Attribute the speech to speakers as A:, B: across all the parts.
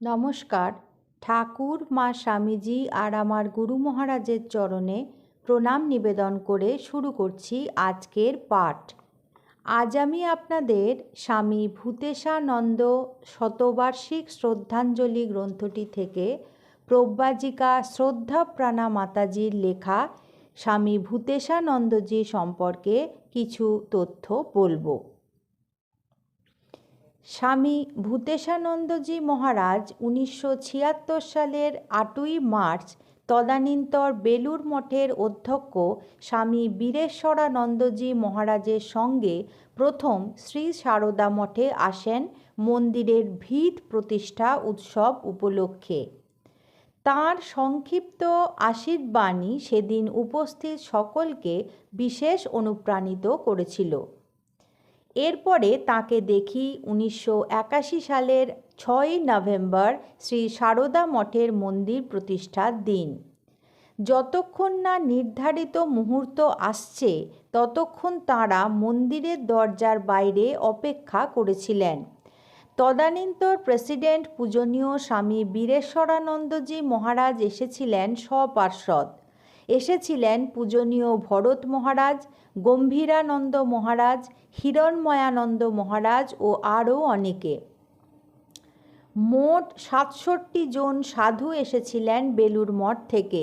A: নমস্কার। ঠাকুর, মা স্বামীজি আর আমার গুরু মহারাজের চরণে প্রণাম নিবেদন করে শুরু করছি আজকের পাঠ। আজ আমি আপনাদের স্বামী ভূতেশানন্দ শতবার্ষিক শ্রদ্ধাঞ্জলি গ্রন্থটি থেকে প্রব্যাজিকা শ্রদ্ধাপ্রাণা মাতাজির লেখা স্বামী ভূতেশানন্দজি সম্পর্কে কিছু তথ্য বলব। স্বামী ভূতেশানন্দজি মহারাজ উনিশশো ছিয়াত্তর সালের আটই মার্চ তদানীন্তর বেলুর মঠের অধ্যক্ষ স্বামী বীরেশ্বরানন্দজি মহারাজের সঙ্গে প্রথম শ্রী সারদা মঠে আসেন মন্দিরের ভিত প্রতিষ্ঠা উৎসব উপলক্ষে। তাঁর সংক্ষিপ্ত আশীর্বাণী সেদিন উপস্থিত সকলকে বিশেষ অনুপ্রাণিত করেছিল। এরপরে তাকে দেখি উনিশশো একাশি সালের ছয়ই নভেম্বর শ্রী সারদা মঠের মন্দির প্রতিষ্ঠার দিন। যতক্ষণ না নির্ধারিত মুহূর্ত আসছে, ততক্ষণ তাঁরা মন্দিরের দরজার বাইরে অপেক্ষা করেছিলেন। তদানীন্তর প্রেসিডেন্ট পূজনীয় স্বামী বীরেশ্বরানন্দজি মহারাজ এসেছিলেন স্বপার্ষদ এসেছিলেন পূজনীয় ভরত মহারাজ, গম্ভীরানন্দ মহারাজ, হিরণময়ানন্দ মহারাজ ও আরও অনেকে। মোট সাতষট্টি জন সাধু এসেছিলেন বেলুর মঠ থেকে।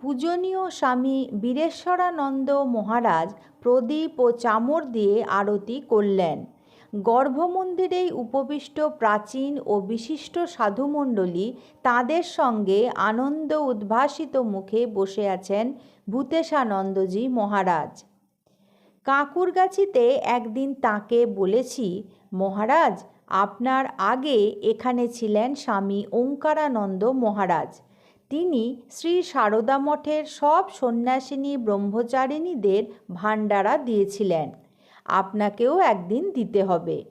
A: পূজনীয় স্বামী বীরেশ্বরানন্দ মহারাজ প্রদীপ ও চামর দিয়ে আরতি করলেন। গর্ভমন্দিরেই উপবিষ্ট প্রাচীন ও বিশিষ্ট সাধুমণ্ডলী তাদের সঙ্গে আনন্দ উদ্ভাসিত মুখে বসে আছেন ভূতেশানন্দজি মহারাজ। কাকুরগাছিতে একদিন তাকে বলেছি, মহারাজ, আপনার আগে এখানে ছিলেন স্বামী ওঙ্কারানন্দ মহারাজ। তিনি শ্রী সারদা মঠের সব সন্ন্যাসিনী ব্রহ্মচারিণীদের ভাণ্ডারা দিয়েছিলেন। আপনাকেও একদিন দিতে হবে।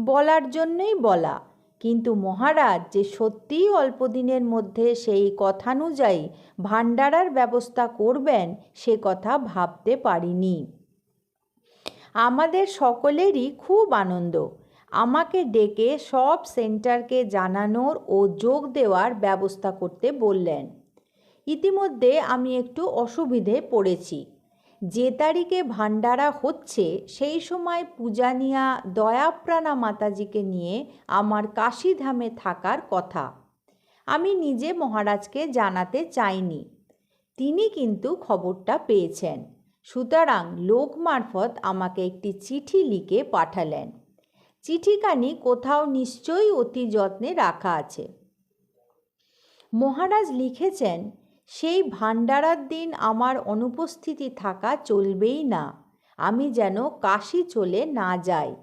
A: বলার জন্যই বলা। কিন্তু মহারাজ, যে সত্যিই অল্প দিনের মধ্যে সেই কথানুযায়ী ভাণ্ডারার ব্যবস্থা করবেন, সে কথা ভাবতে পারিনি। আমাদের সকলেরই খুব আনন্দ। আমাকে ডেকে সব সেন্টারকে জানানোর ও যোগ দেওয়ার ব্যবস্থা করতে বললেন। ইতিমধ্যে আমি একটু অসুবিধে পড়েছি। যে তারিখে ভান্ডারা হচ্ছে, সেই সময় পূজানিয়া দয়াপ্রাণা মাতাজিকে নিয়ে আমার কাশীধামে থাকার কথা। আমি নিজে মহারাজকে জানাতে চাইনি। তিনি কিন্তু খবরটা পেয়েছেন। সুতরাং লোক মারফত আমাকে একটি চিঠি লিখে পাঠালেন। চিঠিখানি কোথাও নিশ্চয়ই অতি যত্নে রাখা আছে। মহারাজ লিখেছেন সেই ভাণ্ডারার দিন আমার অনুপস্থিতি থাকা চলবেই না। আমি যেন কাশি চলে না যাই।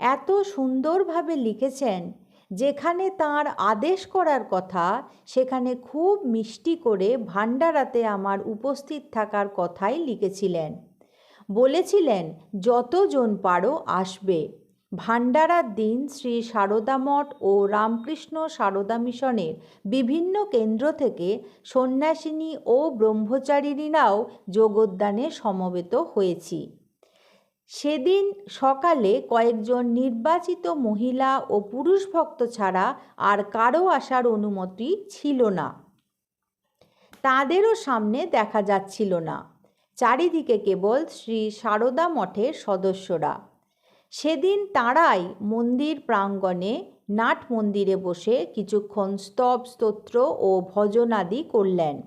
A: এত সুন্দরভাবে লিখেছেন, যেখানে তার আদেশ করার কথা, সেখানে খুব মিষ্টি করে ভাণ্ডারাতে আমার উপস্থিত থাকার কথাই লিখেছিলেন। বলেছিলেন, যতজন পারো আসবে। ভান্ডারার দিন শ্রী সারদা মঠ ও রামকৃষ্ণ সারদা মিশনের বিভিন্ন কেন্দ্র থেকে সন্ন্যাসিনী ও ব্রহ্মচারিণীরাও যোগদানে সমবেত হয়েছি। সেদিন সকালে কয়েকজন নির্বাচিত মহিলা ও পুরুষ ভক্ত ছাড়া আর কারও আসার অনুমতি ছিল না। তাদেরও সামনে দেখা যাচ্ছিল না। চারিদিকে কেবল শ্রী সারদা মঠের সদস্যরা। সেদিন তাঁরাই মন্দির প্রাঙ্গণে নাট মন্দিরে বসে কিছুক্ষণ স্তব, স্তোত্র ও ভজনাদি করলেন।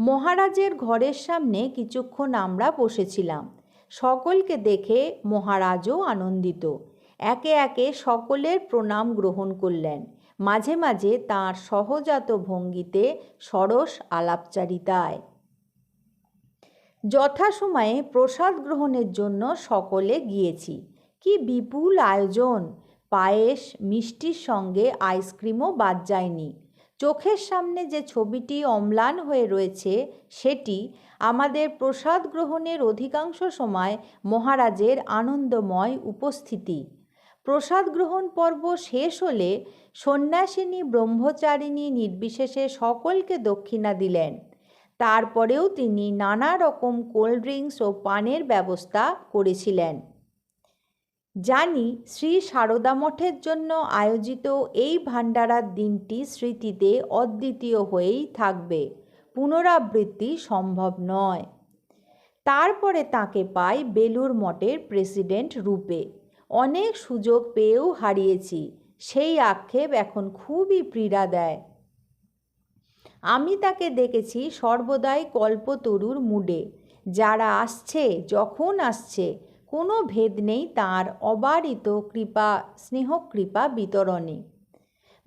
A: মহারাজের ঘরের সামনে কিছুক্ষণ আমরা বসেছিলাম। সকলকে দেখে মহারাজও আনন্দিত। একে একে সকলের প্রণাম গ্রহণ করলেন। মাঝে মাঝে তাঁর সহজাত ভঙ্গিতে সরস আলাপচারিতায়। যথাসময়ে প্রসাদ গ্রহণের জন্য সকলে গিয়েছি। কি বিপুল আয়োজন? পায়েস, মিষ্টির সঙ্গে আইসক্রিমও বাদ যায়নি। চোখের সামনে যে ছবিটি অম্লান হয়ে রয়েছে, সেটি আমাদের প্রসাদ গ্রহণের অধিকাংশ সময় মহারাজের আনন্দময় উপস্থিতি। প্রসাদ গ্রহণ পর্ব শেষ হলে সন্ন্যাসিনী ব্রহ্মচারিণী নির্বিশেষে সকলকে দক্ষিণা দিলেন। তারপরেও তিনি নানা রকম কোল্ড ড্রিঙ্কস ও পানের ব্যবস্থা করেছিলেন। জানি শ্রী সারদা মঠের জন্য আয়োজিত এই ভাণ্ডারার দিনটি স্মৃতিতে অদ্বিতীয় হয়েই থাকবে, পুনরাবৃত্তি সম্ভব নয়। তারপরে তাকে পাই বেলুর মঠের প্রেসিডেন্ট রূপে। অনেক সুযোগ পেয়েও হারিয়েছি, সেই আক্ষেপ এখন খুবই পীড়া দেয়। আমি তাকে দেখেছি সর্বদাই কল্পতরুর মুডে। যারা আসছে, যখন আসছে কোনো ভেদ নেই তাঁর অবারিত কৃপা স্নেহকৃপা বিতরণে।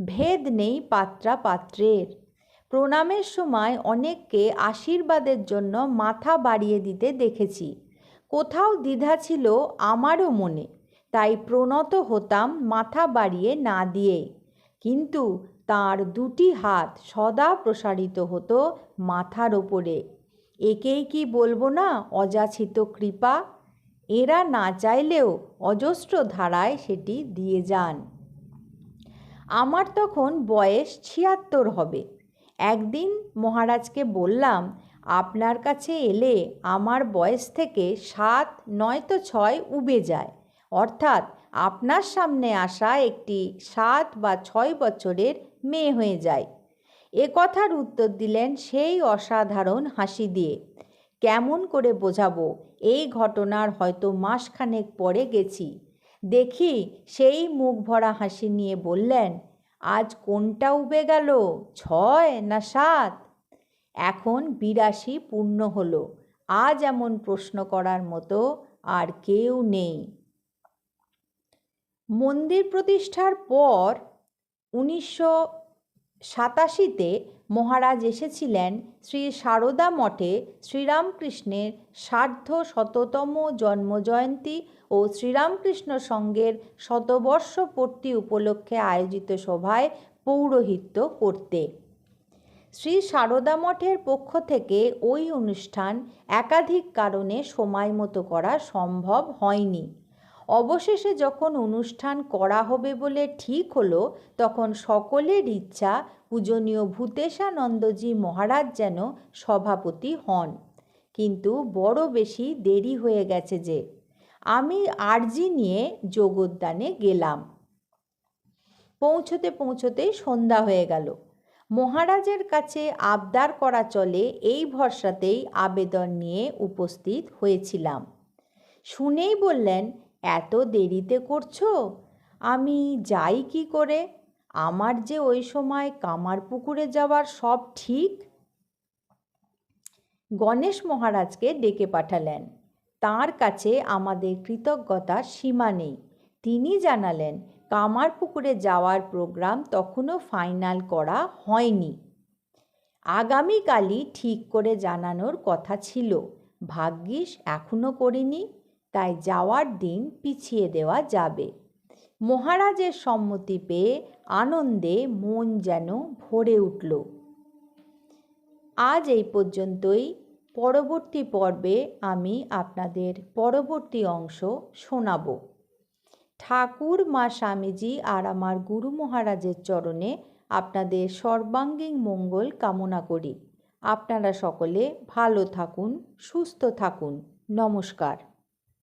A: ভেদ নেই পাত্রা পাত্রের। প্রণামের সময় অনেককে আশীর্বাদের জন্য মাথা বাড়িয়ে দিতে দেখেছি। কোথাও দ্বিধা ছিল আমারও মনে, তাই প্রণত হতাম মাথা বাড়িয়ে না দিয়ে। কিন্তু তার দুটি হাত সদা প্রসারিত হতো মাথার ওপরে। একেই কি বলব না, অযাচিত কৃপা? এরা না চাইলেও অজস্র ধারায় সেটি দিয়ে যান। আমার তখন বয়স ছিয়াত্তর হবে। একদিন মহারাজকে বললাম, আপনার কাছে এলে আমার বয়স থেকে সাত নয়তো ছয় উবে যায়। অর্থাৎ আপনার সামনে আসা একটি সাত বা ছয় বছরের মেয়ে হয়ে যায়। এ কথার উত্তর দিলেন সেই অসাধারণ হাসি দিয়ে। কেমন করে বোঝাবো? এই ঘটনার হয়তো মাসখানেক পরে গেছি। দেখি সেই মুখ ভরা হাসি নিয়ে বললেন, আজ কোনটা উবে গেল, ছয় না সাত? এখন বিরাশি পূর্ণ হলো, আজ এমন প্রশ্ন করার মতো আর কেউ নেই। মন্দির প্রতিষ্ঠার পর উনিশশো সাতাশিতে মহারাজ এসেছিলেন শ্রী সারদা মঠে শ্রীরামকৃষ্ণের সার্ধ শততম জন্মজয়ন্তী ও শ্রীরামকৃষ্ণ সঙ্গের শতবর্ষপূর্তি উপলক্ষে আয়োজিত সভায় পৌরোহিত্য করতে। শ্রী সারদা মঠের পক্ষ থেকে ওই অনুষ্ঠান একাধিক কারণে সময় মতো করা সম্ভব হয়নি। অবশেষে যখন অনুষ্ঠান করা হবে বলে ঠিক হলো, তখন সকলের ইচ্ছা পূজনীয় ভূতেশানন্দজি মহারাজ যেন সভাপতি হন। কিন্তু বড় বেশি দেরি হয়ে গেছে যে, আমি আর্জি নিয়ে যোগদানে গেলাম। পৌঁছতে পৌঁছতেই সন্ধ্যা হয়ে গেল। মহারাজের কাছে আবদার করা চলে এই ভরসাতেই আবেদন নিয়ে উপস্থিত হয়েছিলাম। শুনেই বললেন এত দেরিতে করছ? আমি যাই কি করে? আমার যে ওই সময় কামার পুকুরে যাওয়ার সব ঠিক? গণেশ মহারাজকে ডেকে পাঠালেন। তার কাছে আমাদের কৃতজ্ঞতার সীমা নেই। তিনি জানালেন কামার পুকুরে যাওয়ার প্রোগ্রাম তখনও ফাইনাল করা হয়নি। আগামীকালই ঠিক করে জানানোর কথা ছিল। ভাগ্যিস এখনও করিনি। তাই যাওয়ার দিন পিছিয়ে দেওয়া যাবে। মহারাজের সম্মতি পেয়ে আনন্দে মন যেন ভরে উঠল। আজ এই পর্যন্তই। পরবর্তী পর্বে আমি আপনাদের পরবর্তী অংশ শোনাব। ঠাকুর মা স্বামীজি আর আমার গুরু মহারাজের চরণে আপনাদের সর্বাঙ্গীন মঙ্গল কামনা করি। আপনারা সকলে ভালো থাকুন, সুস্থ থাকুন। নমস্কার।